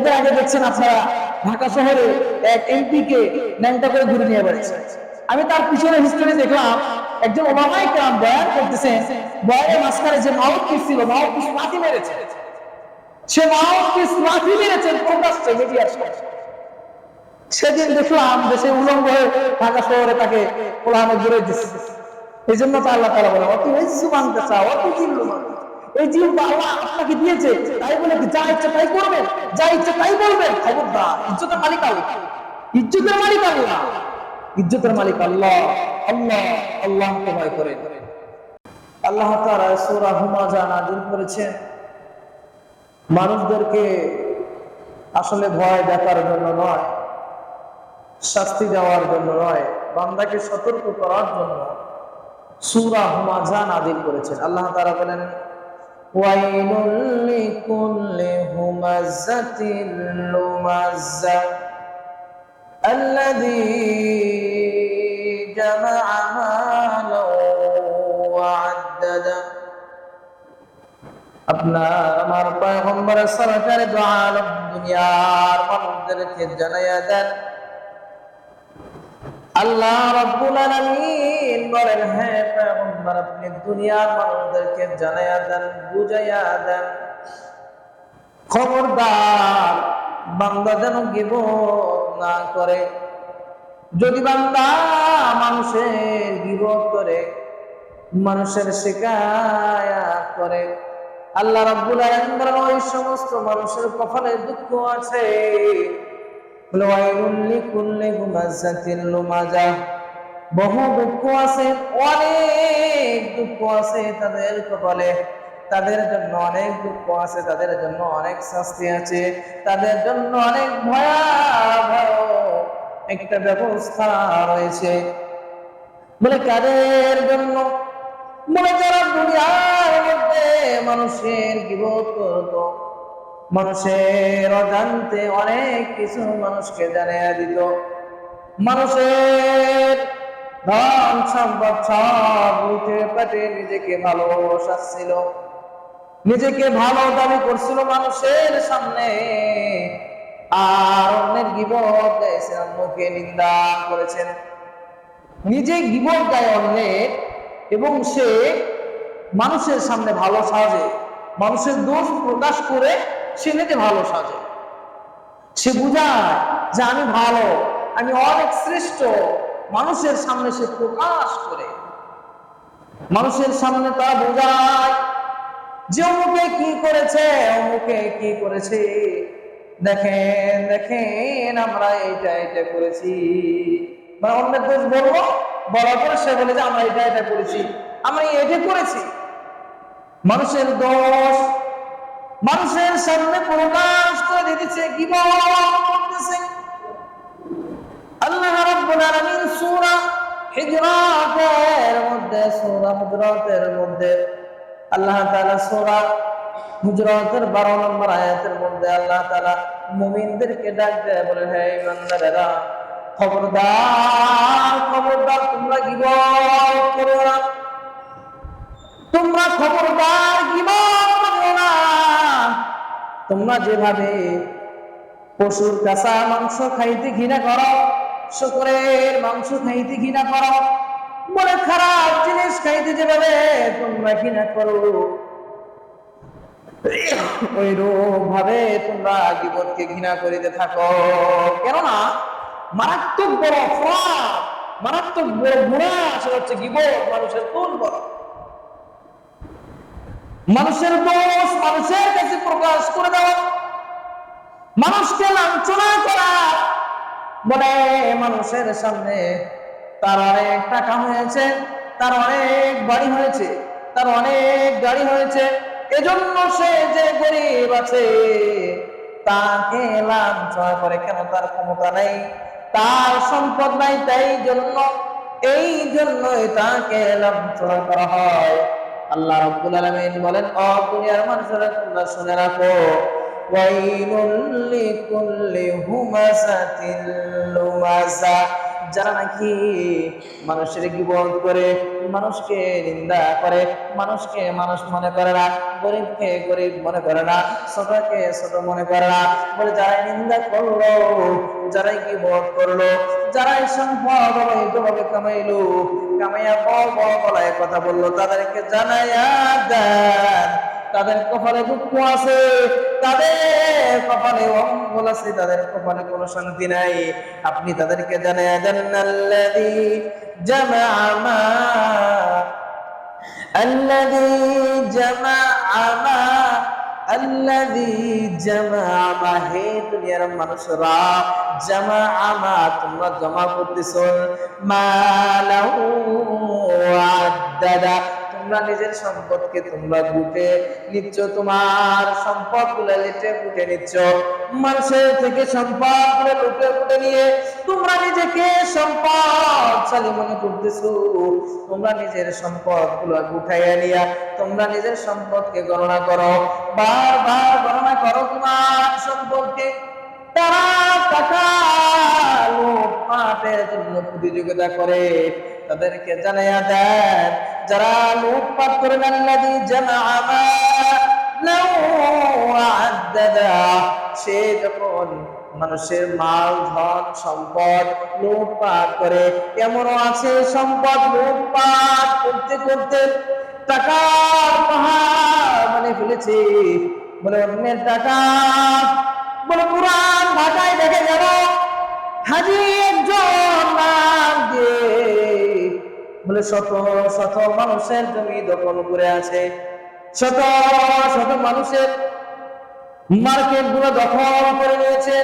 কয়েকদিন আগে দেখছেন আপনারা ঢাকা শহরে এক এমপি কে ন্যাংটা করে ঘুরে নিয়ে বেড়াচ্ছে। আমি তার পিছনে হিস্টোরি দেখলাম, একজন ওবামাই কাম বয়ান করতেছেন বয়ানের মাঝখানে যে মাউথ পিস ছিল মাউথ পিস লাথি মেরেছে। সে মাউথ পিস লাথি মেরেছেন প্রকাশ্যে মিডিয়ার সেদিন দেখলাম দেশে উলঙ্গ হয়ে ঢাকা শহরে তাকে কোলাহানে ঘুরে দিচ্ছে এই জন্য তো আল্লাহ তালা বলে অত ইচ্ছু মানতে চাও, অত জিল্লু মানতে এই জীব আল্লাহ আপনাকে দিয়েছে, তাই বলে যা ইচ্ছা তাই করবেন যা ইচ্ছা তাই বলবেন খবরদার, ইজ্জতের মালিক আল্লাহ। ইজ্জতের মালিক আল্লাহ। ইজ্জতের মালিক আল্লাহ। আল্লাহ, আল্লাহকে ভয় করেন আল্লাহ তাআলা সূরা হুমাজা নাযিল করেছেন। মানুষদেরকে আসলে ভয় দেখার জন্য নয়, শাস্তি দেওয়ার জন্য নয়, বান্দাকে সতর্ক করার জন্য সূরা হুমাজা নাযিল করেছেন। আল্লাহ তারা বলেন ওয়াইলুল লিকুল্লি হুমাযাতিন লুমাযা الذي جمع مالا وعدده আপনার আমার পয়গম্বরের সরকারে আলম দুনিয়ার মানুষদেরকে জানাইয়া দেন আল্লাহ রাব্বুল আলামিন বলেন হ্যাঁ পয়গম্বর, আপনি দুনিয়ার মানুষদেরকে জানাইয়া দেন, বুঝাইয়া দেন। খবরদার বান্দা যেন গিবত না করে। যদি বান্দা মানুষের গিবত করে, মানুষের শিকায়াত করে, আল্লাহ রাব্বুল আলামিন বলেন, ওই সমস্ত মানুষের কপালে দুঃখ আছে। বহু দুঃখ আছে, অনেক দুঃখ আছে তাদের কপালে তাদের জন্য অনেক দুঃখ আছে, তাদের জন্য অনেক শাস্তি আছে, তাদের জন্য অনেক ভয়াবহ একটা ব্যবস্থা রয়েছে। বলে, কাদের জন্য? বলে, যারা দুনিয়ার মধ্যে মানুষের গিবত করত মানুষের অজান্তে অনেক কিছু মানুষকে জানিয়ে দিত। মানুষের ধন সম্পদ সব লুটে পেটে নিজেকে ভালো সাজছিল। নিজেকে ভালো দাবি করছিল মানুষের সামনে। আর অন্যের গিবত মুখে নিন্দা করেছেন। নিজে গিবত গায় অন্যের এবং সে মানুষের সামনে ভালো সাজে। মানুষের দোষ প্রকাশ করে সে নিজে ভালো সাজে। সে বুঝায় যে আমি ভালো, আমি অনেক শ্রেষ্ঠ। মানুষের সামনে সে প্রকাশ করে। মানুষের সামনে তা বোঝায় যে অমুকে কি করেছে, অমুকে কি করেছে। দেখেন দেখেন, আমরা এইটা এটা করেছি। মানে অন্যের দোষ বলব? বলার পরে সে বলে যে আমরা এটা এটা করেছি। আমরা এটা করেছি। মানুষের দোষ মানুষের সামনে প্রকাশ করে দিতেছে আল্লাহ রাব্বুল আলামিন সূরা হিজরাতের মধ্যে, সূরা হুজরাতের মধ্যে, আল্লাহ তাআলা সূরা হুজরাতের 12 নম্বর আয়াতের মধ্যে আল্লাহ তাআলা মুমিনদেরকে ডাক দেয়, বলে, হে ইমানদারেরা, খবরদার খবরদার, তোমরা গিবত করো না। তোমরা খবরদার, গিবত তোমরা যেভাবে পশুর কাঁচা মাংস খাইতে ঘৃণা করো, শুকরের মাংস খাইতে ঘৃণা করো বলে খারাপ জিনিস খাইতে যেভাবে তোমরা ঘৃণা করো ভাবে তোমরা গিবতকে ঘৃণা করিতে থাকো। কেননা মারাত্মক বড় অপরাধ, মারাত্মক বড় গুণা সেটা হচ্ছে গিবত, মানুষের কোন বড় মানুষের দোষ মানুষের কাছে প্রকাশ করে দেওয়া। মানুষকে লাঞ্ছনা করা। বলে, মানুষের সামনে তার অনেক টাকা হয়েছে, তার অনেক বাড়ি হয়েছে, তার অনেক গাড়ি হয়েছে। এজন্য সে যে গরিব আছে, তাকে লাঞ্ছনা করে কেন তার ক্ষমতা নেই? তার সম্পদ নাই তাই জন্য, এই জন্যই তাকে লাঞ্ছনা করা হয়। আল্লাহ রাব্বুল আলামিন বলেন ও দুনিয়ার মানুষেরা তোমরা শুনে রাখো ওয়াইলুল লিকুল্লি হুমাসাতিল লুমাযা যারা নাকি মানুষের গিবত করে, মানুষকে নিন্দা করে, মানুষকে মানুষ মনে করে না, গরিবকে গরিব মনে করে না, ছোটকে ছোট মনে করে না, বলে যারাই নিন্দা করল, যারাই গিবত করল, যারাই সম্পদ অবৈধভাবে কামাইলো, কামাইয়া বড় বড় গলায় কথা বলল, তাদেরকে জানাইয়া দেন। তাদের কপালে দুঃখ আছে, তাদের কপালে অমঙ্গল আছে তাদের কপালে কোনো শান্তি নাই। আপনি তাদেরকে জানায় আল্লাদি জামা মা আল্লাদি মানুষরা, জমা আমা তোমরা জমা করতেছ। মালাউ আদাদা তোমরা নিজের সম্পদকে তোমরা গুটে নিচ্ছ, তোমার সম্পদগুলো লেটে গুটে নিচ্ছ। মানুষের থেকে সম্পদগুলো লুটে ফুটে নিয়ে তোমরা নিজেকে সম্পদশালী মনে করতেছো। তোমরা নিজের সম্পদগুলো গুঠাইয়া নিয়া তোমরা নিজের সম্পদকে গণনা করো। বারবার গণনা করো তোমার সম্পদকে। তারা টাকা লুটপাটের জন্য প্রতিযোগিতা করে। তাদেরকে জানাইয়া দেন যারা লুটপাট করে আল্লাযী জামা'a সে যখন মানুষের মাল, ধন, সম্পদ লুটপাট করে, এমনও আছে সম্পদ লুটপাট করতে করতে টাকার পাহাড় মানে ফেলেছে। বলে অন্যের টাকা, বলে পুরান ঢাকায় দেখে গেল হাজি একজন দিয়ে বলে, শত শত মানুষের জমি দখল করে আছে। শত শত মানুষের মার্কেটগুলো দখল করে নিয়েছে।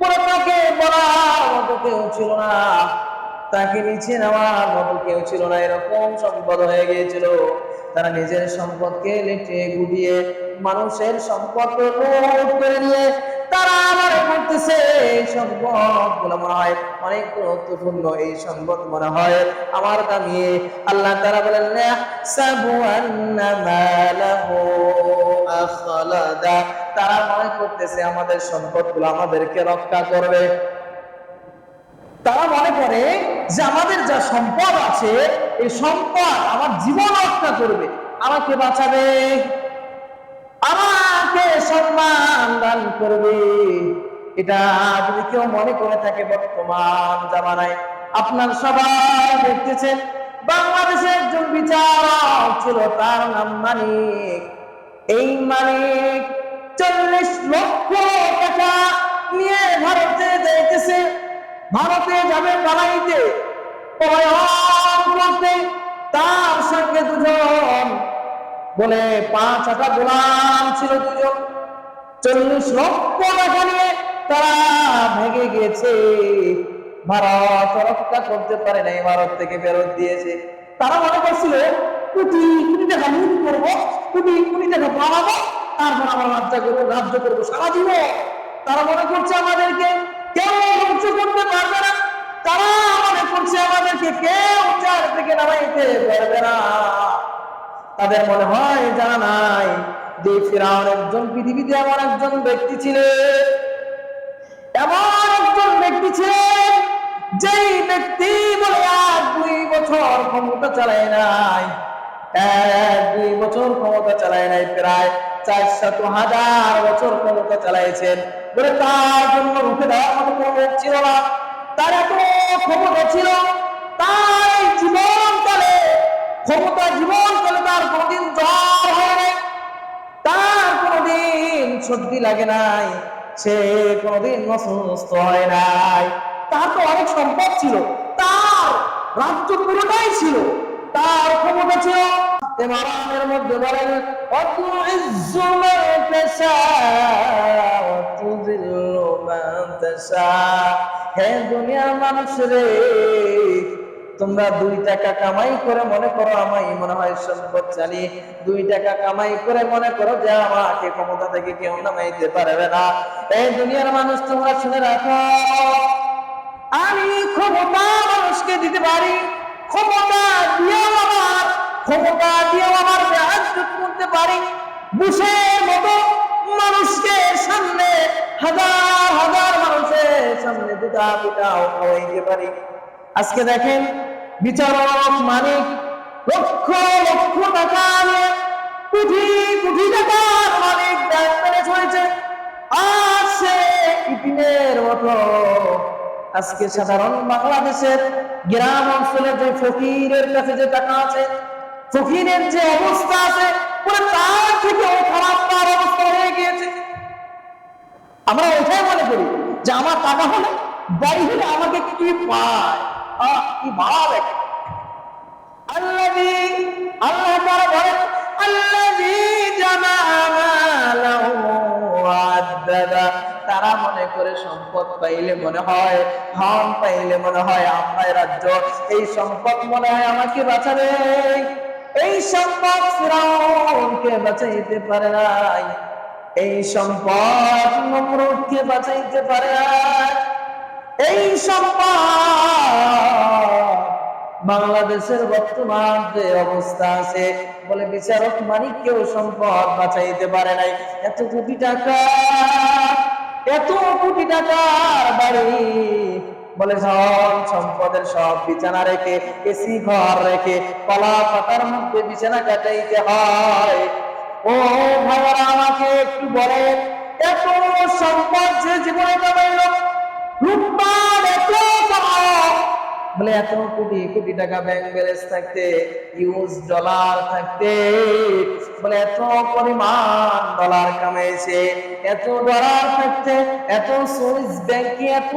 বলে, তাকে বলার মতো কেউ ছিল না। তাকে নিচে নেওয়ার মতো কেউ ছিল না। এরকম সম্পদ হয়ে গিয়েছিল। তারা নিজের সম্পদকে লেটে গুটিয়ে মানুষের সম্পদকে লুট করে নিয়ে তারা করতেছে গুলো মনে সম্পদ সম্পদগুলো আমাদেরকে রক্ষা করবে। তারা মনে করে যে আমাদের যা সম্পদ আছে, এই সম্পদ আমার জীবন রক্ষা করবে। আমাকে বাঁচাবে। আমাকে সম্মান দান করবে। এটা যদি কেউ মনে করে থাকে বর্তমান জামানায়, আপনার সবাই দেখতেছেন, বাংলাদেশের একজন বিচারক ছিল, তার নাম মানিক। এই মানিক চল্লিশ লক্ষ টাকা নিয়ে ভারতে যাইতেছে। ভারতে যাবে পালাইতে। তার সঙ্গে দুজন। বলে, পাঁচ হাজার গোলাম ছিল দুজন। চল্লিশ লক্ষ টাকা নিয়ে তারা ভেঙে গিয়েছে। ভারত রক্ষা করতে পারে নাই, ভারত থেকে ফেরত দিয়েছে। তারা মনে করছিল, কোটি কোটি টাকা লুট করব, কোটি কোটি টাকা পালাবো, তারপর আমরা রাজ্য করব রাজ্য করব সারা জীবন। তারা মনে করছে আমাদেরকে কেউ ধ্বংস করতে পারবে না। তারা মনে করছে আমাদেরকে কেউ চার থেকে নামাইতে পারবে না। তাদের মনে হয় জানা নাই যে ফিরাউন একজন পৃথিবীতে এমন একজন ব্যক্তি ছিলেন, এমন একজন ব্যক্তি ছিলেন যেই ব্যক্তি বলে এক দুই বছর ক্ষমতা চালায় নাই, এক, দুই বছর ক্ষমতা চালায় নাই, প্রায় চার শত হাজার বছর ক্ষমতা চালাইছেন। বলে তার জন্য রুখে দেওয়ার মতো কোনো লোক ছিল না। তার এত ক্ষমতা ছিল, তার জীবনকালে, ক্ষমতা জীবনকালে তার কোনোদিন জ্বর হয় নাই তার কোনোদিন সর্দি লাগে নাই, সে কোনোদিন অসুস্থ হয় নাই। তার তো অনেক সম্পদ ছিল, তার রাজ্য পুরোটাই ছিল, তার ক্ষমতা ছিল। এমারানের মধ্যে বলেন হে দুনিয়ার মানুষ রে তোমরা দুই টাকা কামাই করে মনে করো আমায় মনে হয় সম্পদ জানি দুই টাকা কামাই করে মনে করো যে আমাকে ক্ষমতা থেকে কেউ নামাইতে পারবে না। এই দুনিয়ার মানুষ তোমরা শুনে রাখো। আমি ক্ষমতা মানুষকে দিতে পারি। ক্ষমতা দিয়েও আমার ক্ষমতা দিয়েও আমার সাহায্য করতে পারি। বুসের মতো মানুষকে সামনে হাজার হাজার মানুষের সামনে দুটা পিটাও খাওয়াইতে পারি। আজকে দেখেন বিচারক মালিক লক্ষ লক্ষ টাকা নিয়ে কোটি কোটি টাকার মালিক ব্যাংক ম্যানেজ হয়েছে আর সে ইতিমের মতো। আজকে সাধারণ বাংলাদেশের গ্রাম অঞ্চলের যে ফকিরের কাছে যে টাকা আছে, ফকিরের যে অবস্থা আছে, পুরো তার থেকেও খারাপ তার অবস্থা হয়ে গিয়েছে। আমরা ওইটাই মনে করি যে আমার টাকা হলে বাড়ি হলে আমাকে কি পায়? কি ভাব একটা। আল্লাহ তাআলা বলেন তারা মনে করে সম্পদ পাইলে মনে হয়, ধন পাইলে মনে হয় আমরাই রাজ্য। এই সম্পদ মনে হয় আমাকে বাঁচাবে। এই সম্পদ ফিরাউনকে বাঁচাইতে পারে নাই। এই সম্পদ নমরুদকে বাঁচাইতে পারে নাই। এই সম্পদ বাংলাদেশের বর্তমান যে অবস্থা আছে, বলে বিচারক মানিককেও সম্পদ বাঁচাইতে পারে নাই। এত কোটি টাকা, এত কোটি টাকার বাড়ি, বলে সব সম্পদের সব বিছানা রেখে এসি ঘর রেখে, কলা পাতার মধ্যে বিছানা কাটাইতে হয়। ও ভাইয়ারা, আমাকে একটু বলে এত সম্পদ যে জীবনে কামাইল মানে বলে এত কোটি কোটি টাকা ব্যাংক ব্যালেন্স থাকতে ইউএস ডলার থাকতে বলে এত পরিমাণ ডলার কামাইছে, এত ডলার থাকতে, এত সুইস ব্যাংকে এত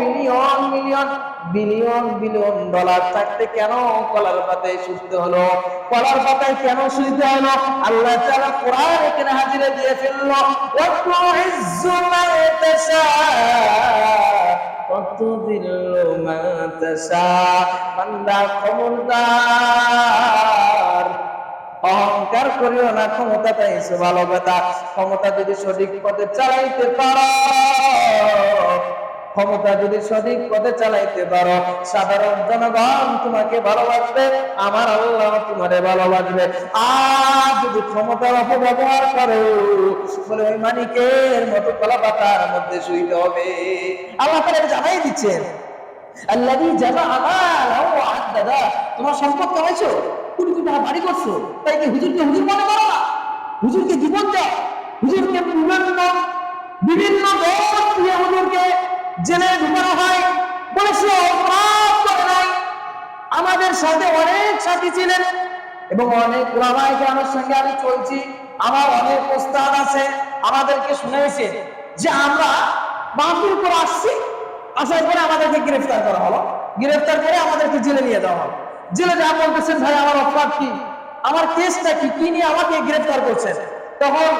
million million billion billion dollar থাকতে কেন কলার পাতায় সুস্থ হলো? কলার পাতায় কেন সুস্থ হলো? আল্লাহ তাআলা কোরআন এখানে হাজিরে দিয়ে ফেলল, ওয়া তুইজ্জু মান তাশা বান্দা খবরদার অহংকার করিও না ক্ষমতা তাই ভালো কথা। ক্ষমতা যদি সঠিক পথে চালাইতে পারো ক্ষমতা যদি সঠিক পথে চালাইতে পারো, সাধারণ জনগণ তোমাকে ভালোবাসবে, আমার আল্লাহ তোমারে ভালোবাসবে। আর যদি ক্ষমতার অপব্যবহার করো বলে ওই মানিকের মতো কলা পাতার মধ্যে শুইতে হবে। আল্লাহ তাআলা জানাই দিচ্ছেন। আল্লাহি জামা আমাল ও আদাদা তোমার সম্পদ কামাইছো? কোটি কোটি টাকা বাড়ি করছ? তাই কি হুজুরকে হুজুর মনে করো না? হুজুরকে জীবন দাও। হুজুরকে বিভিন্ন বিভিন্ন দিয়ে হুজুরকে জেলে ঢুকানো হয় বলেছে অপরাধ করে নাই আমাদের সাথে অনেক সাথী ছিলেন এবং অনেক ওলামাই আমার সঙ্গে আমি চলছি। আমার অনেক প্রস্তাব আছে, আমাদেরকে শুনেছে যে আমরা মাহফিল করে আসছি। আসার পরে আমাদেরকে গ্রেফতার করা হলো। গ্রেফতার করে আমাদেরকে জেলে নিয়ে যাওয়া হলো। জেলে যা বলতেছেন ভাই, আমার অপরাধ কি? আমার কেসটা কি? কি নিয়ে আমাকে গ্রেফতার করছেন? তখন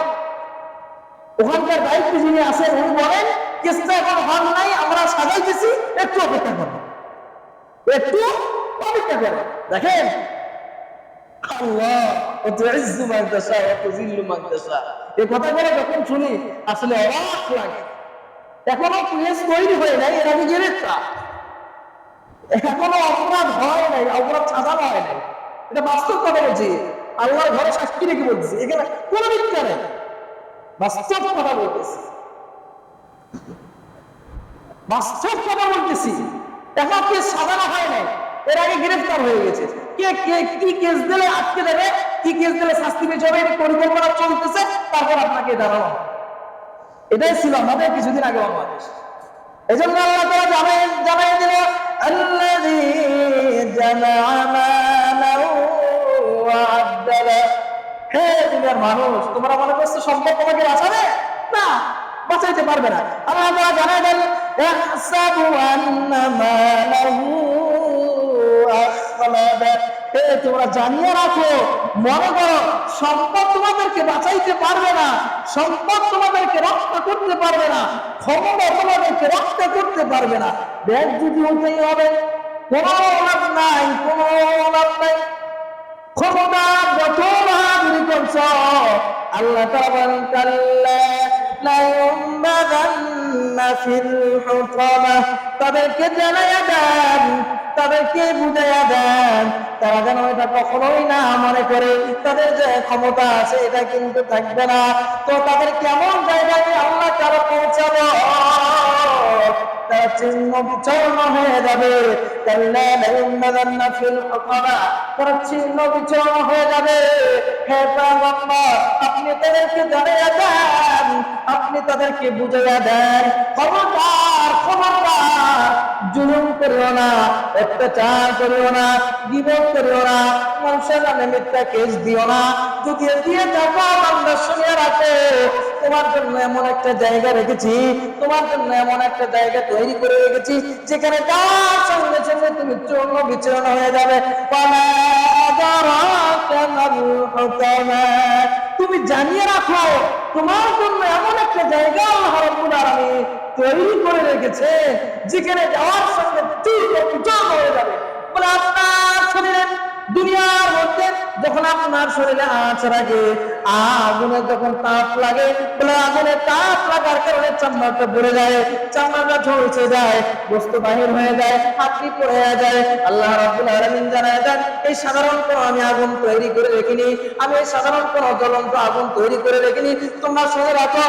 ওখানকার দায়িত্ব যিনি আছেন, উনি বলেন কেসটা এখন হন নাই, আমরা সাজাইতেছি একটু অপেক্ষা করব একটু অপেক্ষা করো। দেখেন? আল্লাহ তাশা এই কথাগুলো যখন শুনি, আসলে অবাক লাগে। এখনও কেস তৈরি হয়ে নাই, এর আগে গ্রেফতার এখনও অপরাধ হয় নাই, অপরাধ সাজানো হয় নাই। এটা বাস্তব কথা বলছি। আল্লাহর ঘরে সাক্ষী রেখে বলতেছি এখানে কোনো মিথ্যা নেই। বাস্তব কথা বলতেছি। বাস্তব কথা বলতেছি এখন সাজানো হয় নাই, এর আগে গ্রেফতার হয়ে গেছে। কে কে, কি কেস দিলে আটকে দেবে, কি কেস দিলে শাস্তি পেয়ে যাবে পরিকল্পনা চলতেছে, তারপর আপনাকে হবে। এটাই ছিল আমাদের কিছুদিন আগে বাংলাদেশ। এই জন্য আল্লাহ তারা জানাই দিল হে দুনিয়ার মানুষ, তোমরা মনে করছ সম্পদ তোমাকে না। বাঁচাইতে পারবে না। আল্লাহ তাআলা জানাই দেন হে তোমরা জানিয়ে রাখো, মনে করো, সম্পদ তোমাদেরকে বাঁচাইতে পারবে না, সম্পদ তোমাদেরকে রক্ষা করতে পারবে না, ক্ষমতা তোমাদেরকে রক্ষা করতে পারবে না। ব্যাগ যদি হতেই হবে কোনো নাই কোনো নাই। ক্ষমতা যত বাহাদুরি করছ, আল্লাহ তাদেরকে জানাইয়া দেন তাদেরকে বুঝাইয়া দেন তারা যেন এটা কখনোই না মনে করে। তাদের যে ক্ষমতা আছে, এটা কিন্তু থাকবে না। তো তাদের কেমন জায়গায় আল্লাহ পৌঁছাবো তারা চিহ্ন বিচ্ছন্ন হয়ে যাবে। তারা ছিন্ন বিচরণ হয়ে যাবে। হে আপনি তাদেরকে জানিয়ে দেন আপনি তাদেরকে বুঝিয়ে দেন। খবরদার খবরদার, জুলুম করিও না, অত্যাচার করিও না, গিবত করিও না, মানুষের নামে মিথ্যা কেস দিও না। যদি দিয়ে থাকো বান্দা শুনিয়ে রাখো, তোমার জন্য এমন একটা জায়গা রেখেছি, তোমার জন্য এমন একটা জায়গা তৈরি করে রেখেছি, যেখানে তার সঙ্গে সঙ্গে তুমি চূর্ণ বিচরণ হয়ে যাবে। পালা। তুমি জানিয়ে রাখো, তোমার জন্য এমন একটা জায়গা আল্লাহ আমি তৈরি করে রেখেছে, যেখানে যাওয়ার সঙ্গে তুই হয়ে যাবে। দুনিয়ার মধ্যে যখন আপনার শরীরে আঁচ লাগে আগুনে যখন তাপ লাগে, বলে আগুনে তাপ লাগার কারণে চামড়াটা পড়ে যায়, চামড়াটা ঝলসে যায়, বস্তু বাহির হয়ে যায়, হাতটি পড়ে যায়। আল্লাহ রাব্বুল আলামিন জানায় দেন, এই সাধারণ কোনো আমি আগুন তৈরি করে রেখিনি আমি এই সাধারণ কোনো জ্বলন্ত আগুন তৈরি করে রেখিনি তোমরা শুনে রাখো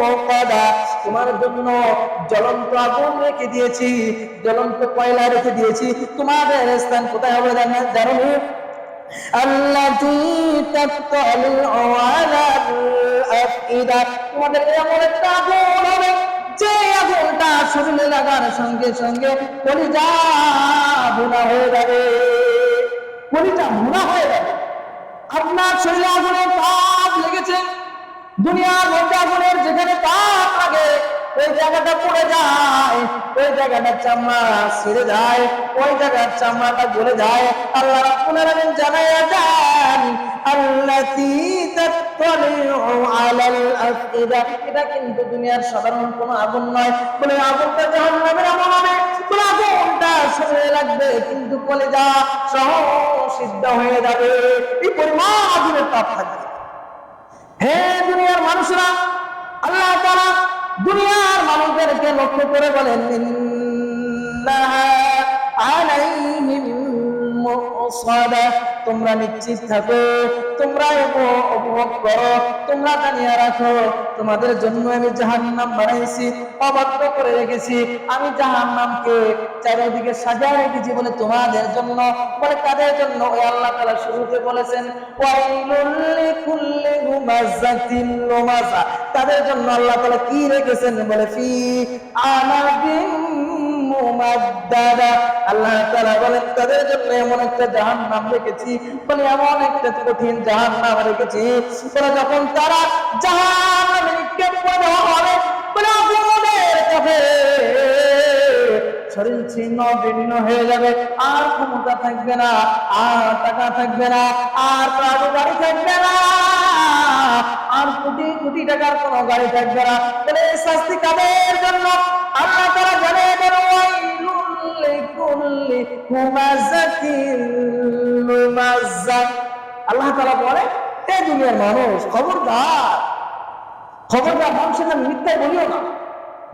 মুকাদা তোমার জন্য জ্বলন্ত আগুন রেখে দিয়েছি, জ্বলন্ত কয়লা রেখে দিয়েছি। তোমাদের স্থান কোথায় হবে জানো তোমাদের এমন একটা আগুন হবে, যে আগুনটা শরীরে লাগার সঙ্গে সঙ্গে কলিজা ভুনা হয়ে যাবে। কলিজা ভুনা হয়ে যাবে। আপনার শরীরে আগুনের তাপ লেগেছে। দুনিয়ার মধ্যে আগুনের যেখানে তাপ লাগে, ওই জায়গাটা পড়ে যায়, ওই জায়গাটা চামড়া ছিঁড়ে যায়, ওই জায়গার চামড়াটা গলে যায়। আল্লাহ রাব্বুল জানাইয়া দেন, আল্লাতী তাত্তালিউ আলাল আফইদা। এটা কিন্তু দুনিয়ার সাধারণ কোনো আগুন নয়। বলে আগুনটা জাহান্নামের আগুন হবে। আগুনটা শরীরে লাগবে, কিন্তু কলিজা সহ সিদ্ধ হয়ে যাবে। এই পরিমাণ আগুনের তাপ থাকবে। হে দুনিয়ার মানুষরা আল্লাহ তারা দুনিয়ার মানুষদেরকে লক্ষ্য করে বলেন আলাইহিম তোমরা নিশ্চিত থাকো, তোমরা উপভোগ করো, তোমরা জানিয়ে রাখো। তোমাদের জন্য আমি জাহান্নাম বানাইছি, অবাধ্য করে রেখেছি। আমি জাহান্নামকে চারিদিকে সাজায় রেখেছি বলে তোমাদের জন্য, বলে তাদের জন্য? ওই আল্লাহ তালা শুরুতে বলেছেন তাদের জন্য আল্লাহ তাআলা কি রেখেছেন? বলে, ফি আনাবিন আল্লাহ তাআলা বলেন, তাদের জন্য এমন একটা জাহান্নাম রেখেছি বলে এমন একটা কঠিন জাহান্নাম রেখেছি বলে যখন তারা জাহান্নামে নিক্ষেপ হবে কাছে শরীর ছিন্ন ভিন্ন হয়ে যাবে, আর ক্ষমতা থাকবে না, আর টাকা থাকবে না, আর প্রাণী গাড়ি থাকবে না, আর কোটি কোটি টাকার কোনো গাড়ি থাকবে না। এই শাস্তি কাদের জন্য? আল্লাহ তারা জানে আল্লাহ তাআলা বলে এই দুনিয়ার মানুষ, খবরদার। খবরদার মানুষের নামে মিথ্যা বলিও না।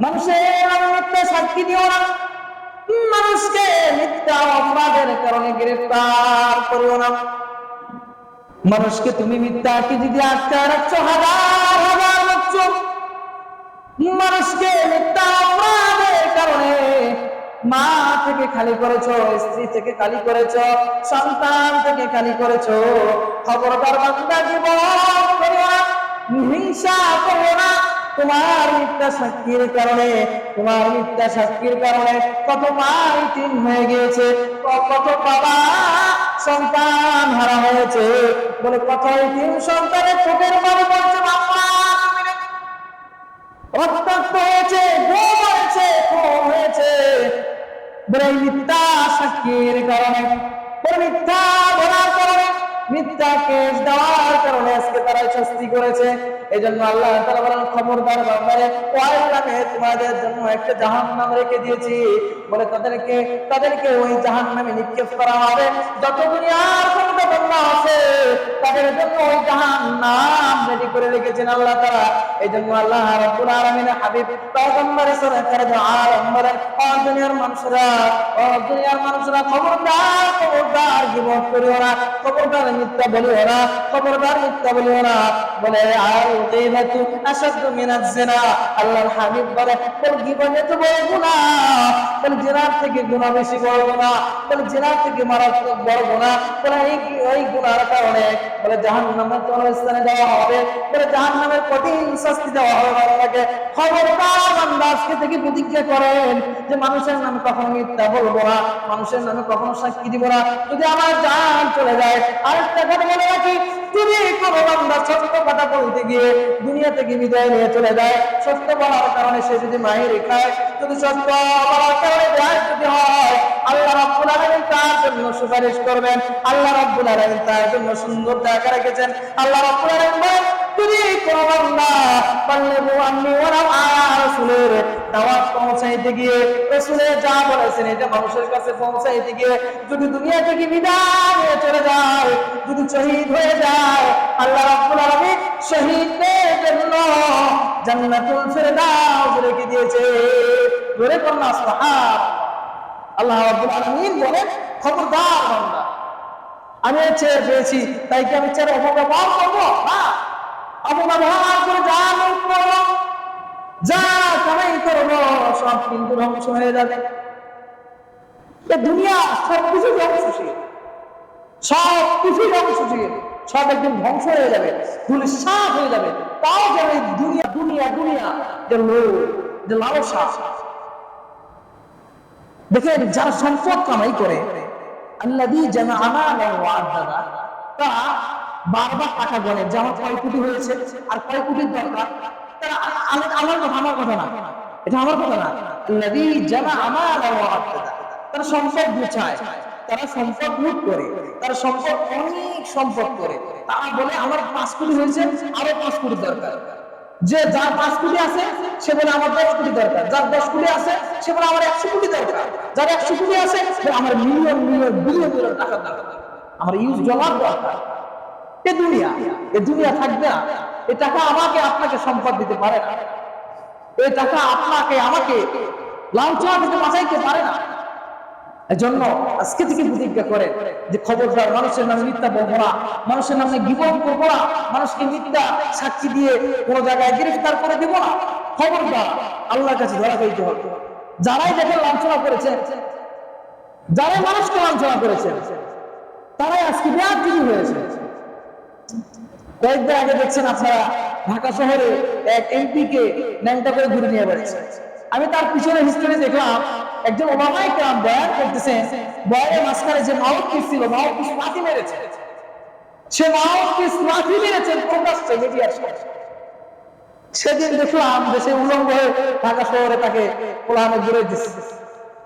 মানুষের মিথ্যা সাক্ষী দিও না। মানুষকে মিথ্যা অপরাধের কারণে গ্রেফতার করিও না। মানুষকে তুমি মিথ্যা কি যদি আটকায় রাখছো, হাজার হাজার বছর মানুষকে মিথ্যা অপরাধের কারণে মা থেকে খালি করেছ, স্ত্রী থেকে খালি করেছ, সন্তান থেকে খালি করেছ। খবরদার বান্দা জীবন করিও না, হিংসা করো না। তোমার মিথ্যা সাক্ষীর কারণে, তোমার মিথ্যা সাক্ষীর কারণে কত মা তিন হয়ে গিয়েছে, কত বাবা সন্তান হারা হয়েছে। বলে কত তিন সন্তানের চোখের বাড়ি রক্তাক্ত হয়েছে গোম হয়েছে হয়েছে। মিথ্যা কারণে মিথ্যা বলার কারণে, মিথ্যা কেস দেওয়ার কারণে আজকে তারা শাস্তি করেছে। এই জন্য আল্লাহ তারা বলেন, খবরদার ব্যাপারে তোমাদের জন্য একটা জাহান নাম রেখে দিয়েছি। বলে তাদেরকে তাদেরকে ওই জাহান নামে নিক্ষেপ করা হবে। যত করে রেখেছেন আল্লাহ তারা এই জন্য আল্লাহ রব্বুল আলামিনের হাবিব পয়গম্বর সরকার দো আলম বলেন ও দুনিয়ার মানুষরা, ও দুনিয়ার মানুষরা খবরদার খবরদার জীবন করিও না, খবরদার মিথ্যা বলিও না, খবরদার মিথ্যা বলিও না। বলে আর জিনা। আল্লাহর হাবিব বলে, বল গীবত এত বড় বলে, জিনার থেকে গুনাহ বেশি বড় বলে, জিনার থেকে বড় গুনাহ। বলে, এই এই গুনার কারণে? বলে জাহান্নামের স্থানে দেওয়া হবে। বলে জাহান্নামের কঠিন শাস্তি দেওয়া হবে খবরদার বান্দা আজকে থেকে প্রতিজ্ঞা করেন যে মানুষের নামে কখনো মিথ্যা বলব না, মানুষের নামে কখনো সাক্ষী দিব না। যদি আমার জান চলে যায়, আরেকটা কথা বলে রাখি, যদি কোনো বান্দা সত্য কথা বলতে গিয়ে দুনিয়া থেকে বিদায় নিয়ে চলে যায়, সত্য বলার কারণে সে যদি মাহির খায়, যদি সত্য বলার কারণে যায় যদি হয়, আল্লাহ রাব্বুল আলামিন তার জন্য সুপারিশ করবেন। আল্লাহ তার জন্য সুন্দর জায়গা রেখেছেন। আল্লাহ রাব্বুল আলামিন যদি কোনো বান্দা পাল্লেবু আম্মি ওরা রাসূলের দাওয়াত পৌঁছাইতে গিয়ে রাসূলের যা বলেছেন, এটা মানুষের কাছে পৌঁছাইতে গিয়ে যদি দুনিয়া থেকে বিদায় নিয়ে চলে যায়, যদি শহীদ হয়ে যায়, আল্লাহ রাব্বুল আলামিন শহীদদের জন্য জান্নাতুল ফিরদাউস রেখে দিয়েছে। জোরে করুন সুবহান আল্লাহ রাব্বুল আলামিন বলেন, খবরদার বান্দা। আমি ছেড়ে পেয়েছি, তাই কি আমি ছেড়ে অপব্যবহার করব? না। অপব্যবহার করে যা যা কামাই করব, সব কিন্তু ধ্বংস হয়ে যাবে। দুনিয়া সব কিছু ধ্বংসশীল সব ধ্বংসশীল সব একদিন ধ্বংস হয়ে যাবে। ধুলি সাফ হয়ে যাবে। তাও যেন দুনিয়া দুনিয়া দুনিয়া যে লোক যে লালসা। দেখেন, যারা সম্পদ কামাই করে, আল্লাদি জানা আমানা ওয়া আদাদা, তারা বারবার টাকা গণে যে আমার কয় কোটি হয়েছে? আর কয় কোটির দরকার? আমার কথা আমার কথা না। এটা আমার কথা না। ওয়া আদাদা তারা সম্পদ গুছায়, তারা সম্পদ লুট করে, তারা সম্পদ, অনেক সম্পদ করে। তারা বলে আমার পাঁচ কোটি হয়েছে, আরও পাঁচ কোটি দরকার। যে যার পাঁচ কোটি আছে, সে বলে আমার দশ কোটি দরকার। যার দশ কোটি আছে, সে বলে আমার একশো কোটি দরকার। যার একশো কোটি আছে আমার মিলিয়ন মিলিয়ন বিলিয়ন টাকা দরকার। আমার ইউজ ডলার দরকার। এ দুনিয়া এ দুনিয়া থাকবে না। এ টাকা আমাকে আপনাকে সম্পদ দিতে পারে না। এই টাকা আপনাকে আমাকে লাঞ্ছনা থেকে বাঁচাইতে পারে না। এজন্য আজকে থেকে প্রতিজ্ঞা করে যে খবরদার মানুষের নামে মিথ্যা বলব না। মানুষের নামে গিবন করব না। মানুষকে মিথ্যা সাক্ষী দিয়ে কোনো জায়গায় গ্রেফতার করে দিব না। খবরদার আল্লাহর কাছে ধরা খাইতে হবে। যারাই দেখে লাঞ্ছনা করেছে, যারাই মানুষকে লাঞ্ছনা করেছে, তারাই আজকে বেয়াদবিহীন হয়েছে। কয়েকদিন আগে দেখছেন আপনারা ঢাকা শহরে এক এমপি কে ন্যাংটা করে ঘুরে নিয়ে বেড়েছে আমি তার পিছনে হিস্টোরি দেখলাম, একজন ওবামাই কাম বয়ান করতেছেন বয়ানের মাঝখানে যে মাউথ পিস ছিল মাউথ পিস লাথি মেরেছে। সে মাউথ পিস লাথি মেরেছে প্রকাশ্যে মিডিয়ার সেদিন দেখলাম দেশে উলঙ্গ হয়ে ঢাকা শহরে তাকে কোরআনে ঘুরে দিচ্ছে।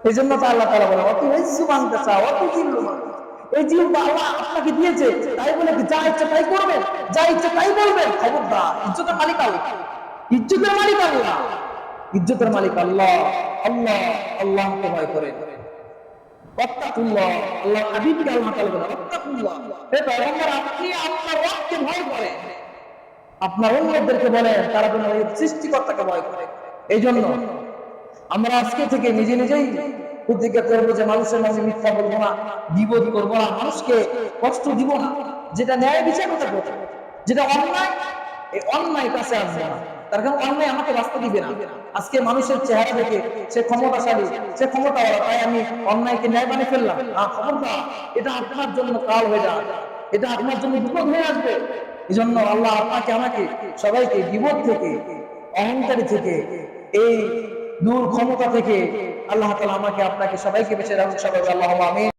এই জন্য তো আল্লাহ তালা বলে অত ইজ্জু মানতে চাও, অত জিল্লু মানতে এই আপনাকে দিয়েছে, তাই বলে যা তাই করবেন? যা তাই বলবেন। খবরদার, ইজ্জতের মালিক আল্লাহ। ইজ্জতের মালিক আল্লাহ। ইজ্জতের মালিক আল্লাহ। আল্লাহ আল্লাহ আপনার ভয় অন্যদেরকে বলেন তারা সৃষ্টিকর্তাকে ভয় করে। এই জন্য আমরা আজকে থেকে নিজে নিজেই প্রতিজ্ঞা করব যে মানুষের মাঝে মিথ্যা বলব না বিপদ করব না, মানুষকে কষ্ট দিব না, যেটা ন্যায় বিচার কথা করব যেটা অন্যায়, এই অন্যায় কাছে আসবে না। তার কারণ অন্যায় আমাকে বাঁচতে দিবে না। আজকে মানুষের চেহারা দেখে সে ক্ষমতাশালী, সে ক্ষমতা তাই আমি অন্যায়কে ন্যায় বানিয়ে ফেললাম। না খবরদার এটা আপনার জন্য কাল হয়ে যাবে। এটা আপনার জন্য বিপদ হয়ে আসবে। এই জন্য আল্লাহ আপনাকে, আমাকে সবাইকে বিপদ থেকে, অহংকারী থেকে, এই দূর ক্ষমতা থেকে আল্লাহ তালা আমাকে আপনাকে সবাইকে বেঁচে রাখুন। সবাই আল্লাহ আমিন।